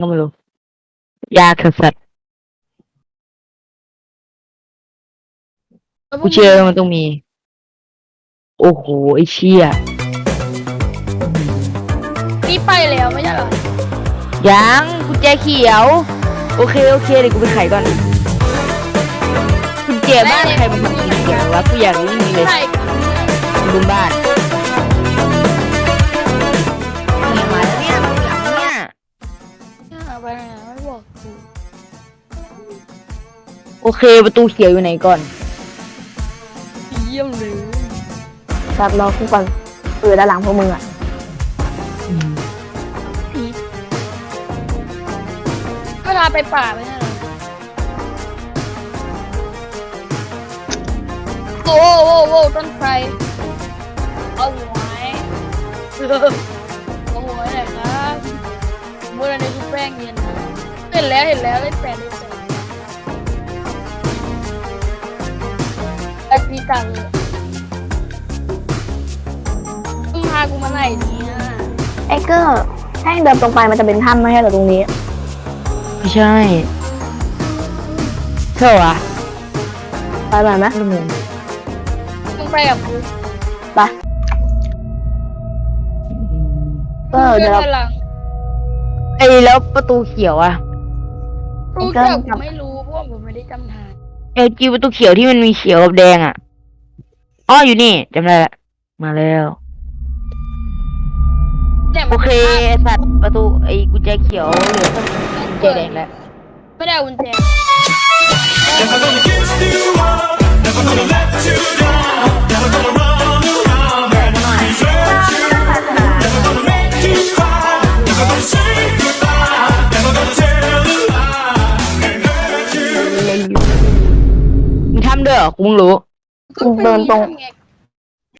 ก็ไม่รู้ ยากสัสๆกูเชื่อว่ามันต้องมี โอ้โห ไอ้เชี่ยนี่ไปแล้วไม่ใช่เหรอ ยังกุญแจเขียว โอเค โอเคเดี๋ยวกูไปไขก่อนกุญแจบ้านใครมันทำสีเขียววะกูอยากรู้จริงๆเลยใช่บนบ้านนี่ โอเคประตูเขียวอยู่ไหนก่อนเยี่ยมเลยแบบรอกูก่อนเออด้านหลังพวกมึงอะผีก็ลาไปป่าไม่ใช่เหรอโอ้โหโอ้โหต้นไทรเอาหัวไหมเอาหัวไหนครับเมื่อไรในชุบแป้งเย็นนะเห็นแล้วเห็นแล้วเล่นแปดเล่นแปด ไอ้ปีตังเลยมึงพากูมาไหนเนี่ยไอ้เกอร์ถ้าให้เดินตรงไปมันจะเป็นถ้ำไม่ใช่เหรอตรงนี้ ไม่ใช่ใช่เหรอไปไปไหมไม่รู้มึงไปกับกูไปเออเดี๋ยวเราพื่อนหลังไอ้แล้วประตูเขียวอะรู้ไอ้เกิ้จัลกกูไม่รู้เพราะว่าผมไม่ได้จำทาง เอลจีประตูเขียวที่มันมีเขียวกับแดงอะ อ๋ออยู่นี่จำได้ละมาแล้ว แต่โอเคไอ้สัตว์ประตูไอ้กุญแจเขียวเหลือแค่กุญแจแดงแล้วไม่ได้เอากุญแจ Never gonna give you up, never gonna let you down, never gonna run around and desert you, never gonna make you cry, never gonna say goodbye, never gonna tell a lie and hurt you. มีทำด้วยเหรอกูเพิ่งรู้ เดินตรง ทำไ